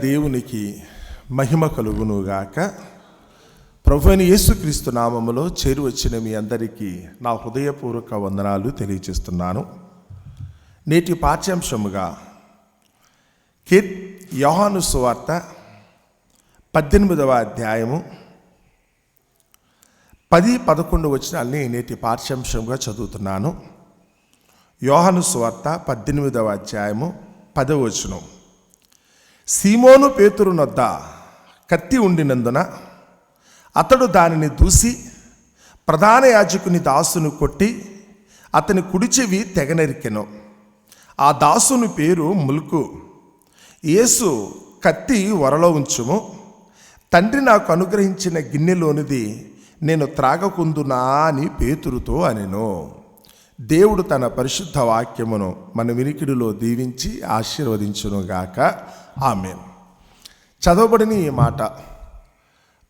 దేవునికి మహిమ కలుగునుగాక. ప్రభు అయిన యేసుక్రీస్తు నామములో చేరు వచ్చిన మీ అందరికీ నా హృదయపూర్వక వందనాలు తెలియజేస్తున్నాను. నేటి పాఠ్యాంశముగా కీర్ యోహాను సువార్త పద్దెనిమిదవ అధ్యాయము పది పదకొండు వచనాల్ని నేటి పాఠ్యాంశంగా చదువుతున్నాను. యోహాను సువార్త పద్దెనిమిదవ అధ్యాయము పదవ వచనం. సీమోను పేతురునొద్ద కత్తి ఉండినందున అతడు దానిని దూసి ప్రధాన యాజకుని దాసును కొట్టి అతని కుడి చెవి తెగనెరికెను. ఆ దాసుని పేరు ముల్కు. యేసు కత్తి వరలో ఉంచుము. తండ్రి నాకు అనుగ్రహించిన గిన్నెలోనిది నేను త్రాగకుందునా అని పేతురుతో అనెను. దేవుడు తన పరిశుద్ధ వాక్యమును మన వినికిడిలో దీవించి ఆశీర్వదించునుగాక. ఆమె చదవబడిన ఈ మాట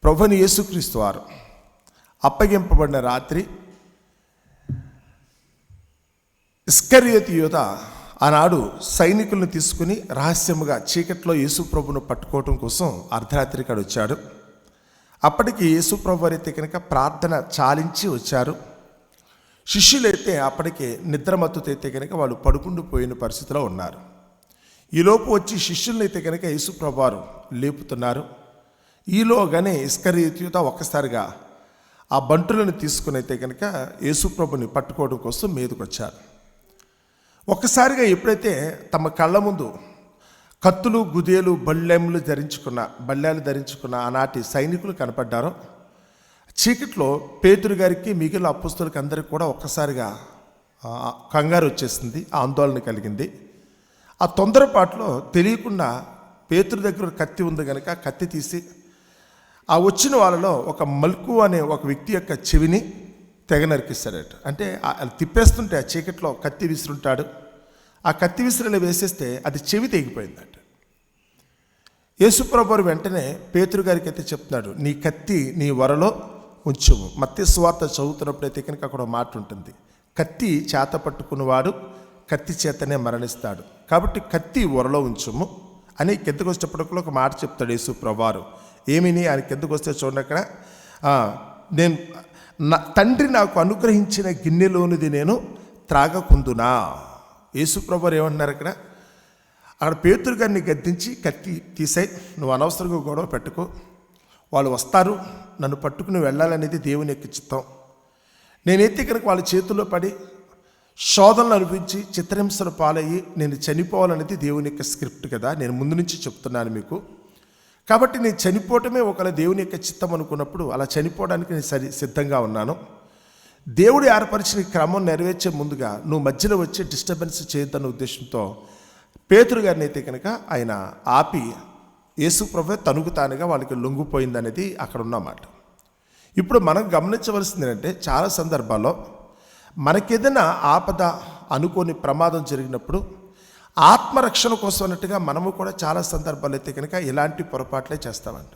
ప్రభుని యేసుక్రీస్తు వారు అప్పగింపబడిన రాత్రి ఇస్కరియోతి యువత ఆనాడు సైనికులను తీసుకుని రహస్యముగా చీకట్లో యేసుప్రభును పట్టుకోవటం కోసం అర్ధరాత్రి కాడు వచ్చాడు. అప్పటికి యేసుప్రభు అయితే కనుక ప్రార్థన చాలించి వచ్చారు. శిష్యులైతే అప్పటికే నిద్రమత్తుతైతే కనుక వాళ్ళు పడుకుండిపోయిన పరిస్థితిలో ఉన్నారు. ఈలోపు వచ్చి శిష్యులనైతే కనుక యేసుప్రభువారు లేపుతున్నారు. ఈలోగానే ఇస్కరియుత ఒక్కసారిగా ఆ బంటులను తీసుకుని అయితే కనుక యేసుప్రభుని పట్టుకోవడం కోసం మీదకొచ్చారు. ఒక్కసారిగా ఎప్పుడైతే తమ కళ్ళ ముందు కత్తులు గుదేలు బళ్ళెములు ధరించుకున్న బళ్ళాలు ధరించుకున్న ఆనాటి సైనికులు కనపడ్డారో చీకట్లో పేతురు గారికి మిగిలిన అప్పుస్తులకి అందరికీ కూడా ఒక్కసారిగా కంగారు వచ్చేసింది ఆందోళన కలిగింది. ఆ తొందరపాటులో తెలియకుండా పేతురు దగ్గర కత్తి ఉంది కనుక కత్తి తీసి ఆ వచ్చిన వాళ్ళలో ఒక మల్కు అనే ఒక వ్యక్తి యొక్క చెవిని తెగ నరికిస్తాడట. అంటే తిప్పేస్తుంటే ఆ చీకట్లో కత్తి విసురుంటాడు. ఆ కత్తి విసిరిలో వేసేస్తే అది చెవి తెగిపోయిందట. యేసుప్రభు వెంటనే పేతురు గారికి అయితే చెప్తున్నాడు నీ కత్తి నీ వరలో ఉంచుము. మత్స్య స్వార్థ చదువుతున్నప్పుడైతే కనుక అక్కడ మాట ఉంటుంది కత్తి చేత పట్టుకున్నవాడు కత్తి చేతనే మరణిస్తాడు. కాబట్టి కత్తి ఒరలో ఉంచుము అని కిందకు వచ్చేటప్పటికీ ఒక మాట చెప్తాడు యేసు ప్రభువారు. ఏమిని? ఆయన కిందకు వస్తే చూడండి అక్కడ. నేను నా తండ్రి నాకు అనుగ్రహించిన గిన్నెలోనిది నేను త్రాగకుందునా యేసు ప్రభువారు ఏమంటున్నారు అక్కడ? అక్కడ పేతురు గారిని గద్దించి కత్తి తీసాయి నువ్వు అనవసరంగా గొడవ పెట్టుకో. వాళ్ళు వస్తారు నన్ను పట్టుకుని వెళ్ళాలనేది దేవుని యొక్క చిత్తం. నేనైతే కనుక వాళ్ళ చేతుల్లో పడి శోధనలు అనిపించి చిత్రహింసలు పాలయ్యి నేను చనిపోవాలనేది దేవుని యొక్క స్క్రిప్ట్ కదా నేను ముందు నుంచి చెప్తున్నాను మీకు. కాబట్టి నేను చనిపోవటమే ఒకవేళ దేవుని యొక్క చిత్తం అనుకున్నప్పుడు అలా చనిపోవడానికి నేను సరి సిద్ధంగా ఉన్నాను. దేవుడు ఏర్పరిచిన క్రమం నెరవేర్చే ముందుగా నువ్వు మధ్యలో వచ్చి డిస్టర్బెన్స్ చేయొద్దన్న ఉద్దేశంతో పేతురు గారిని అయితే కనుక ఆయన ఆపి యేసు ప్రభు తనుకు తానుగా వాళ్ళకి లొంగిపోయిందనేది అక్కడ ఉన్నమాట. ఇప్పుడు మనం గమనించవలసింది ఏంటంటే చాలా సందర్భాల్లో మనకేదైనా ఆపద అనుకోని ప్రమాదం జరిగినప్పుడు ఆత్మరక్షణ కోసం అన్నట్టుగా మనము కూడా చాలా సందర్భాలు అయితే కనుక ఇలాంటి పొరపాట్లే చేస్తామంట.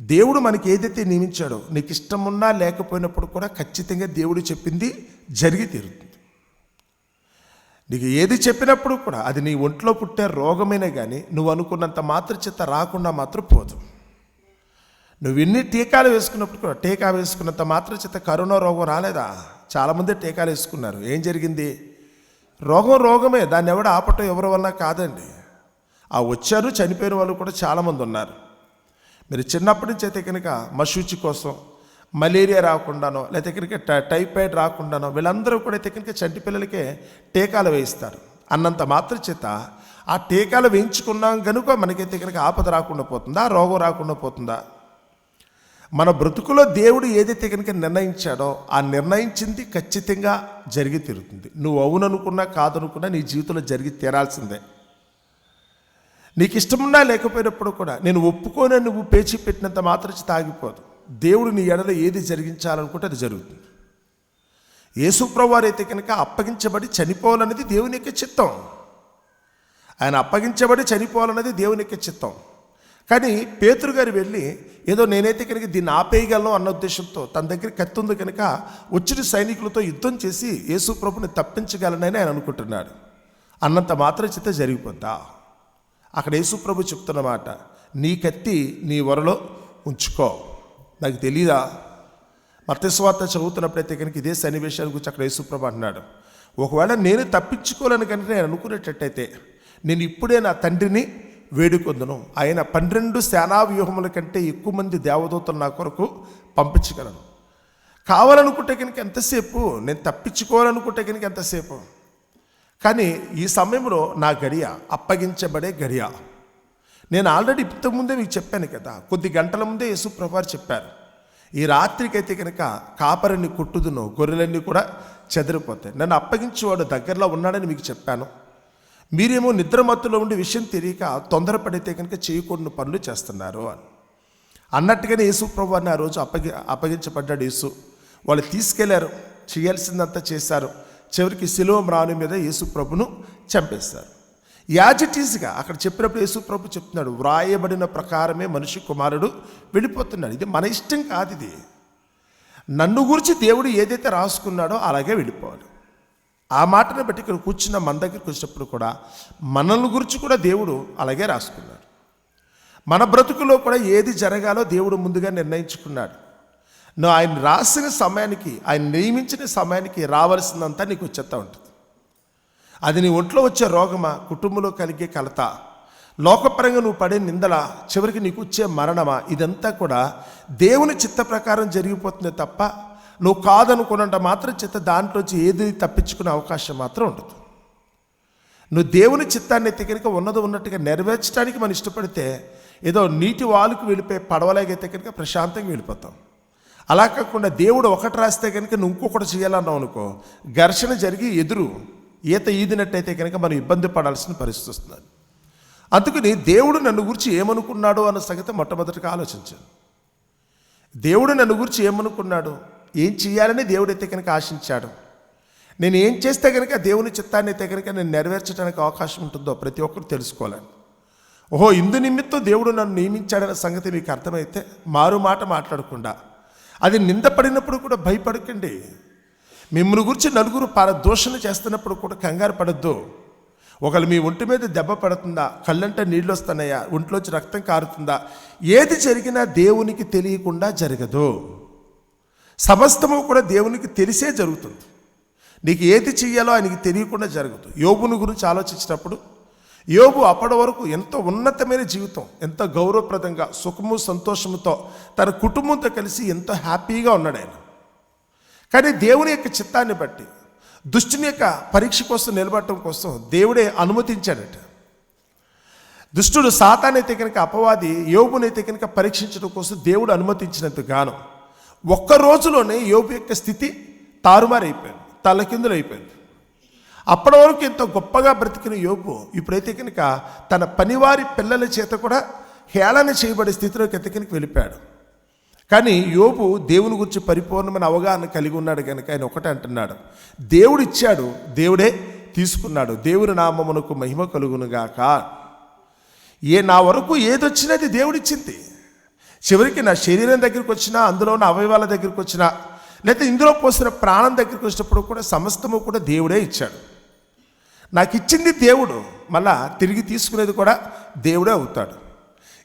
దేవుడు మనకి ఏదైతే నియమించాడో నీకు ఇష్టం ఉన్నా లేకపోయినప్పుడు కూడా ఖచ్చితంగా దేవుడు చెప్పింది జరిగి తీరుతుంది. నీకు ఏది చెప్పినప్పుడు కూడా అది నీ ఒంట్లో పుట్టే రోగమైనా కానీ నువ్వు అనుకున్నంత మాత్ర చిత్త రాకుండా మాత్రం పోదు. నువ్వు ఎన్ని టీకాలు వేసుకున్నప్పుడు కూడా టీకా వేసుకున్నంత మాత్రం చిత్త కరోనా రోగం రాలేదా? చాలామంది టీకాలు వేసుకున్నారు. ఏం జరిగింది? రోగం రోగమే. దాన్ని ఎవడు ఆపటం ఎవరి వల్ల కాదండి. ఆ వచ్చారు చనిపోయిన వాళ్ళు కూడా చాలామంది ఉన్నారు. మీరు చిన్నప్పటి నుంచి అయితే కనుక మశూచి కోసం మలేరియా రాకుండానో లేకపోతే కనుక టై- టైఫాయిడ్ రాకుండానో వీళ్ళందరూ కూడా అయితే కనుక చంటి పిల్లలకే టీకాలు వేయిస్తారు. అన్నంత మాత్ర చేత ఆ టీకాలు వేయించుకున్నాం కనుక మనకైతే కనుక ఆపద రాకుండా పోతుందా? రోగం రాకుండా పోతుందా? మన బ్రతుకులో దేవుడు ఏదైతే కనుక నిర్ణయించాడో ఆ నిర్ణయించింది ఖచ్చితంగా జరిగి తీరుతుంది. నువ్వు అవుననుకున్నా కాదనుకున్నా నీ జీవితంలో జరిగి తీరాల్సిందే. నీకు ఇష్టమున్నా లేకపోయినప్పుడు కూడా నేను ఒప్పుకోని నువ్వు పేచి పెట్టినంత మాత్రం తాగిపోదు. దేవుడు నీ ఎడలో ఏది జరిగించాలనుకుంటే అది జరుగుతుంది. యేసుప్రభువారు అయితే కనుక అప్పగించబడి చనిపోవాలనేది దేవుని యొక్క చిత్తం. ఆయన అప్పగించబడి చనిపోవాలన్నది దేవుని యొక్క చిత్తం. కానీ పేతురు గారు వెళ్ళి ఏదో నేనైతే కనుక దీన్ని ఆపేయగలను అన్న ఉద్దేశంతో తన దగ్గర కత్తి ఉంది కనుక వచ్చిన సైనికులతో యుద్ధం చేసి యేసు ప్రభుని తప్పించగలనని ఆయన అనుకుంటున్నాడు. అన్నంత మాత్రం చేత జరిగిపోద్దా? అక్కడ యేసుప్రభు చెప్తున్నమాట నీ కత్తి నీ వరలో ఉంచుకో. నాకు తెలీదా? మత్స్వార్త చదువుతున్నప్పుడైతే కనుక ఇదే సన్నివేశాల గురించి అక్కడ యేసుప్రభు అంటున్నాడు. ఒకవేళ నేను తప్పించుకోలేను కనుక నేను అనుకునేటట్టయితే నేను ఇప్పుడే నా తండ్రిని వేడుకొందును. ఆయన పన్నెండు సేనా వ్యూహముల కంటే ఎక్కువ మంది దేవదూతలు నా కొరకు పంపించగలను. కావాలనుకుంటే కనుక ఎంతసేపు? నేను తప్పించుకోవాలనుకుంటే కనుక ఎంతసేపు? కానీ ఈ సమయంలో నా గడియ అప్పగించబడే గడియ. నేను ఆల్రెడీ ఇంతకుముందే మీకు చెప్పాను కదా కొద్ది గంటల ముందే యేసు చెప్పారు. ఈ రాత్రికైతే కనుక కాపరిని కుట్టుదును గొర్రెలన్నీ కూడా చెదిరిపోతాయి. నన్ను అప్పగించేవాడు దగ్గరలో ఉన్నాడని మీకు చెప్పాను. మీరేమో నిద్రమత్తులో ఉండి విషయం తెలియక తొందరపడితే కనుక చేయకూడని పనులు చేస్తున్నారు అని. అన్నట్టుగానే యేసు ప్రభు అని ఆ రోజు అప్పగి అప్పగించబడ్డాడు యేసు. వాళ్ళు తీసుకెళ్ళారు చేయాల్సిందంతా చేశారు. చివరికి శిలువ మ్రాను మీద యేసు ప్రభును చంపేస్తారు యాజిటీస్గా అక్కడ చెప్పినప్పుడు యేసు ప్రభు చెప్తున్నాడు వ్రాయబడిన ప్రకారమే మనిషి కుమారుడు వెళ్ళిపోతున్నాడు ఇది మన ఇష్టం కాదు ఇది. నన్ను గురించి దేవుడు ఏదైతే రాసుకున్నాడో అలాగే వెళ్ళిపోవాలి ఆ మాటను బట్టి ఇక్కడ కూర్చున్న మన దగ్గరికి వచ్చినప్పుడు కూడా మనల్ని గురించి కూడా దేవుడు అలాగే రాసుకున్నాడు. మన బ్రతుకులో కూడా ఏది జరగాలో దేవుడు ముందుగా నిర్ణయించుకున్నాడు. నువ్వు ఆయన రాసిన సమయానికి ఆయన నియమించిన సమయానికి రావాల్సిందంతా నీకు వచ్చేస్తూ ఉంటుంది. అది నీ ఒంట్లో వచ్చే రోగమా కుటుంబంలో కలిగే కలత లోకపరంగా నువ్వు పడే నిందల చివరికి నీకు వచ్చే మరణమా ఇదంతా కూడా దేవుని చిత్త ప్రకారం జరిగిపోతుంది తప్ప నువ్వు కాదనుకున్నంత మాత్రం చిత్త దాంట్లోంచి ఏది తప్పించుకునే అవకాశం మాత్రం ఉండదు. నువ్వు దేవుని చిత్తాన్ని అయితే ఉన్నది ఉన్నట్టుగా నెరవేర్చడానికి మనం ఇష్టపడితే ఏదో నీటి వాలుకు వెళ్ళిపోయి పడవలాగైతే కనుక ప్రశాంతంగా వెళ్ళిపోతాం. అలా కాకుండా దేవుడు ఒకటి రాస్తే కనుక నువ్వు ఇంకొకటి చేయాలన్నావు అనుకో ఘర్షణ జరిగి ఎదురు ఈత ఈదినట్టయితే కనుక మనం ఇబ్బంది పడాల్సిన పరిస్థితి వస్తుంది. అందుకని దేవుడు నన్ను గురించి ఏమనుకున్నాడో అన్న సంగతి మొట్టమొదటిగా ఆలోచించాను దేవుడు నన్ను గురించి ఏమనుకున్నాడు? ఏం చేయాలని దేవుడైతే కనుక ఆశించాడు? నేను ఏం చేస్తే కనుక దేవుని చిత్తాన్ని అయితే కనుక నేను నెరవేర్చడానికి అవకాశం ఉంటుందో ప్రతి ఒక్కరు తెలుసుకోవాలని ఓహో ఇందు నిమిత్తం దేవుడు నన్ను నియమించాడన్న సంగతి మీకు అర్థమైతే మారు మాట మాట్లాడకుండా అది నిందపడినప్పుడు కూడా భయపడకండి. మిమ్మల్ని గురించి నలుగురు పర చేస్తున్నప్పుడు కూడా కంగారు పడద్దు. ఒకళ్ళు మీ ఒంటి మీద దెబ్బ పడుతుందా? కళ్ళంటే నీళ్ళు వస్తున్నాయా? ఒంట్లోంచి రక్తం కారుతుందా? ఏది జరిగినా దేవునికి తెలియకుండా జరగదు. సమస్తము కూడా దేవునికి తెలిసే జరుగుతుంది. నీకు ఏది చెయ్యాలో ఆయనకి తెలియకుండా జరుగుతుంది. యోబుని గురించి ఆలోచించినప్పుడు యోబు అప్పటి వరకు ఎంతో ఉన్నతమైన జీవితం ఎంతో గౌరవప్రదంగా సుఖము సంతోషముతో తన కుటుంబంతో కలిసి ఎంతో హ్యాపీగా ఉన్నాడు ఆయన. కానీ దేవుని యొక్క చిత్తాన్ని బట్టి దుష్టుని యొక్క పరీక్ష కోసం నిలబడటం కోసం దేవుడే అనుమతించాడట. దుష్టుడు సాతానైతే కనుక అపవాది యోగునైతే కనుక పరీక్షించడం కోసం దేవుడు అనుమతించినంత గానం. ఒక్క రోజులోనే యోబు యొక్క స్థితి తారుమారైపోయింది తలకిందులైపోయింది. అయిపోయింది అప్పటి వరకు ఎంతో గొప్పగా బ్రతికిన యోబు ఇప్పుడైతే కనుక తన పనివారి పిల్లల చేత కూడా హేళన చేయబడే స్థితిలోకి అయితే వెళ్ళిపోయాడు. కానీ యోబు దేవుని గురించి పరిపూర్ణమైన అవగాహన కలిగి ఉన్నాడు కనుక ఆయన ఒకటే అంటున్నాడు. దేవుడు ఇచ్చాడు దేవుడే తీసుకున్నాడు. దేవుని నామమునకు మహిమ కలుగునుగాక. ఏ నా వరకు ఏదొచ్చినది దేవుడిచ్చింది? చివరికి నా శరీరం దగ్గరికి వచ్చినా అందులో ఉన్న అవయవాల దగ్గరికి వచ్చినా లేకపోతే ఇందులో పోసిన ప్రాణం దగ్గరికి వచ్చినప్పుడు కూడా సమస్తము కూడా దేవుడే ఇచ్చాడు. నాకు ఇచ్చింది దేవుడు మళ్ళా తిరిగి తీసుకునేది కూడా దేవుడే అవుతాడు.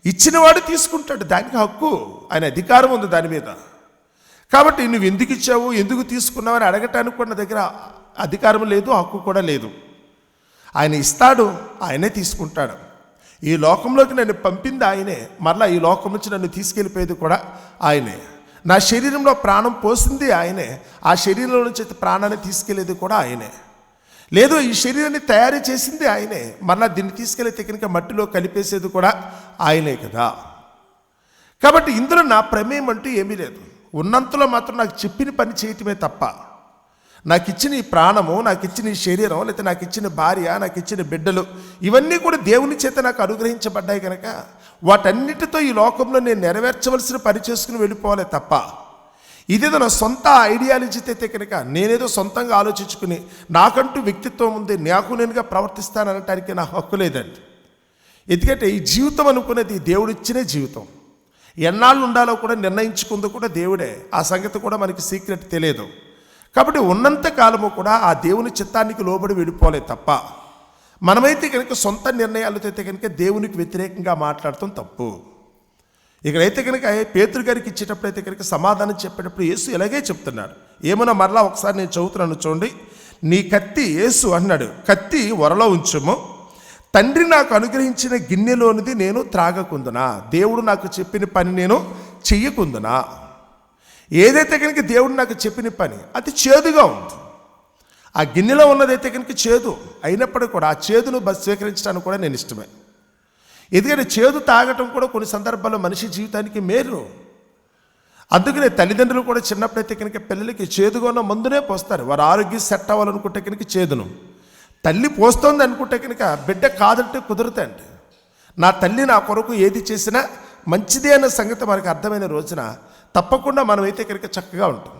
ఇచ్చినవాడు తీసుకుంటాడు దానికి హక్కు ఆయన అధికారం ఉంది దాని మీద. కాబట్టి నువ్వు ఎందుకు ఇచ్చావు ఎందుకు తీసుకున్నావు అని అడగటానికి కూడా నా దగ్గర అధికారం లేదు హక్కు కూడా లేదు. ఆయన ఇస్తాడు ఆయనే తీసుకుంటాడు. ఈ లోకంలోకి నన్ను పంపింది ఆయనే. మరలా ఈ లోకం నుంచి నన్ను తీసుకెళ్ళిపోయేది కూడా ఆయనే. నా శరీరంలో ప్రాణం పోసింది ఆయనే. ఆ శరీరంలో నుంచి ప్రాణాన్ని తీసుకెళ్ళేది కూడా ఆయనే. లేదు ఈ శరీరాన్ని తయారు చేసింది ఆయనే. మరలా దీన్ని తీసుకెళ్ళే తెగినక మట్టిలో కలిపేసేది కూడా ఆయనే కదా. కాబట్టి ఇందులో నా ప్రమేయం అంటూ ఏమీ లేదు. ఉన్నంతలో మాత్రం నాకు చెప్పిన పని చేయటమే తప్ప. నాకు ఇచ్చిన ఈ ప్రాణము నాకు ఇచ్చిన ఈ శరీరం లేకపోతే నాకు ఇచ్చిన భార్య నాకు ఇచ్చిన బిడ్డలు ఇవన్నీ కూడా దేవుని చేత నాకు అనుగ్రహించబడ్డాయి కనుక వాటన్నిటితో ఈ లోకంలో నేను నెరవేర్చవలసిన పని చేసుకుని వెళ్ళిపోవాలి తప్ప ఇదేదో నా సొంత ఐడియాలజీతో అయితే కనుక నేనేదో సొంతంగా ఆలోచించుకుని నాకంటూ వ్యక్తిత్వం ఉంది నాకు నేనుగా ప్రవర్తిస్తాననటానికి నా హక్కు లేదండి. ఎందుకంటే ఈ జీవితం అనుకునేది దేవుడిచ్చిన జీవితం. ఎన్నాళ్ళు ఉండాలో కూడా నిర్ణయించుకుంది కూడా దేవుడే. ఆ సంగతి కూడా మనకి సీక్రెట్ తెలియదు. కాబట్టి ఉన్నంత కాలము కూడా ఆ దేవుని చిత్తానికి లోబడి వెళ్ళిపోలే తప్ప మనమైతే కనుక సొంత నిర్ణయాలు అయితే కనుక దేవునికి వ్యతిరేకంగా మాట్లాడటం తప్పు. ఇక్కడైతే కనుక పేతురు గారికి ఇచ్చేటప్పుడు అయితే కనుక సమాధానం చెప్పేటప్పుడు యేసు ఇలాగే చెప్తున్నాడు. ఏమన్నా మరలా ఒకసారి నేను చదువుతున్నాను చూడండి. నీ కత్తి యేసు అన్నాడు. కత్తి వరలో ఉంచుము. తండ్రి నాకు అనుగ్రహించిన గిన్నెలోనిది నేను త్రాగకుందునా దేవుడు నాకు చెప్పిన పని నేను చెయ్యకుందునా ఏదైతే కనుక దేవుడు నాకు చెప్పిన పని అది చేదుగా ఉంది. ఆ గిన్నెలో ఉన్నదైతే కనుక చేదు అయినప్పటికీ కూడా ఆ చేదును బస్ స్వీకరించడానికి కూడా నేను ఇష్టమే. ఎందుకంటే చేదు తాగటం కూడా కొన్ని సందర్భాల్లో మనిషి జీవితానికి మేలు. అందుకనే తల్లిదండ్రులు కూడా చిన్నప్పుడైతే కనుక పిల్లలకి చేదుగా ఉన్న మందునే పోస్తారు. వారు ఆరోగ్యం సెట్ అవ్వాలనుకుంటే కనుక చేదును. తల్లి పోస్తోంది అనుకుంటే కనుక బిడ్డ కాదంటే కుదురుతండి నా తల్లి నా కొరకు ఏది చేసినా మంచిదే అన్న సంగతి మనకు అర్థమైన రోజున తప్పకుండా మనమైతే కనుక చక్కగా ఉంటాం.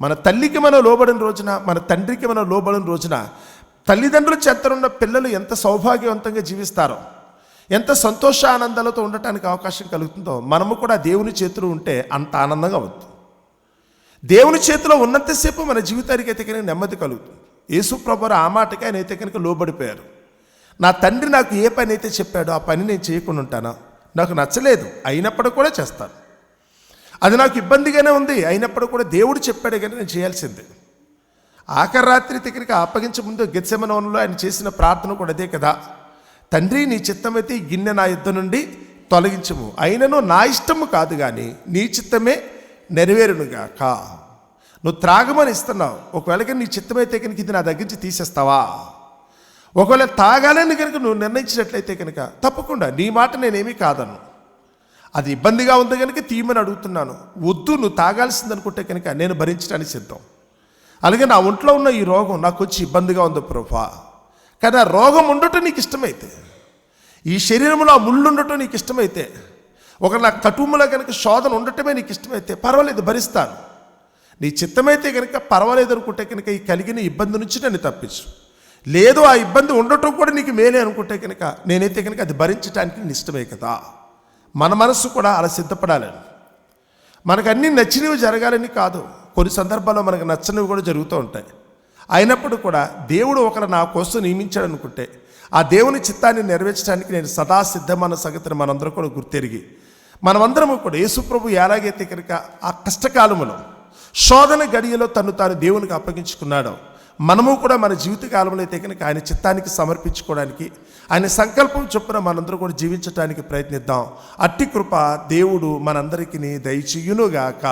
మన తల్లికి మనం లోబడిన రోజున మన తండ్రికి మనం లోబడిన రోజున తల్లిదండ్రుల చేతనున్న పిల్లలు ఎంత సౌభాగ్యవంతంగా జీవిస్తారో ఎంత సంతోష ఆనందాలతో ఉండటానికి అవకాశం కలుగుతుందో మనము కూడా దేవుని చేతిలో ఉంటే అంత ఆనందంగా అవుతుంది దేవుని చేతిలో ఉన్నంతసేపు మన జీవితానికి అయితే కనుక నెమ్మది కలుగుతుంది. యేసు ప్రభువారు ఆ మాటకి ఆయన అయితే కనుక లోబడిపోయారు. నా తండ్రి నాకు ఏ పని అయితే చెప్పాడో ఆ పని నేను చేయకుండా ఉంటానా. నాకు నచ్చలేదు. అయినప్పటికీ కూడా చేస్తాను. అది నాకు ఇబ్బందిగానే ఉంది. అయినప్పుడు కూడా దేవుడు చెప్పాడు కానీ నేను చేయాల్సిందే. ఆఖరి రాత్రి దగ్గరికి అప్పగించే ముందు గెత్సెమనవనంలో ఆయన చేసిన ప్రార్థన కూడా అదే కదా. తండ్రి నీ చిత్తమైతే గిన్నె నా యుద్ధ నుండి తొలగించము. అయినను నా ఇష్టము కాదు కానీ నీ చిత్తమే నెరవేరునుగాక. నువ్వు త్రాగమని ఇస్తున్నావు. ఒకవేళ కానీ నీ చిత్తమైతే కనుక ఇది నా దగ్గర నుంచి తీసేస్తావా? ఒకవేళ తాగాలని కనుక నువ్వు నిర్ణయించినట్లయితే కనుక తప్పకుండా నీ మాట నేనేమీ కాదను అది ఇబ్బందిగా ఉంది కనుక తీయమని అడుగుతున్నాను. వద్దు నువ్వు తాగాల్సింది అనుకుంటే కనుక నేను భరించడానికి సిద్ధం. అలాగే నా ఒంట్లో ఉన్న ఈ రోగం నాకు వచ్చి ఇబ్బందిగా ఉంది ప్రభా. కానీ ఆ రోగం ఉండటం నీకు ఇష్టమైతే ఈ శరీరంలో ఆ ముళ్ళు ఉండటం నీకు ఇష్టమైతే ఒక నా కటుములో కనుక శోధన ఉండటమే నీకు ఇష్టమైతే పర్వాలేదు భరిస్తాను. నీ చిత్తమైతే కనుక పర్వాలేదు అనుకుంటే కనుక ఈ కలిగిన ఇబ్బంది నుంచి నన్ను తప్పించు. లేదు ఆ ఇబ్బంది ఉండటం కూడా నీకు మేలే అనుకుంటే కనుక నేనైతే కనుక అది భరించడానికి నీ ఇష్టమే కదా. మన మనస్సు కూడా అలా సిద్ధపడాలని మనకు అన్నీ నచ్చినవి జరగాలని కాదు. కొన్ని సందర్భాల్లో మనకు నచ్చనివి కూడా జరుగుతూ ఉంటాయి. అయినప్పుడు కూడా దేవుడు ఒకరు నా కోసం నియమించాడు అనుకుంటే ఆ దేవుని చిత్తాన్ని నెరవేర్చడానికి నేను సదా సిద్ధమన్న సంగతిని మనందరం కూడా గుర్తెరిగి మనమందరము కూడా యేసుప్రభు ఎలాగైతే కనుక ఆ కష్టకాలములో శోధన గడియలో తను తాను దేవునికి అప్పగించుకున్నాడో మనము కూడా మన జీవిత కాలంలో అయితే కనుక ఆయన చిత్తానికి సమర్పించుకోవడానికి ఆయన సంకల్పం చొప్పున మనందరూ కూడా జీవించడానికి ప్రయత్నిద్దాం. అట్టి కృప దేవుడు మనందరికీ దయచేయునుగాక.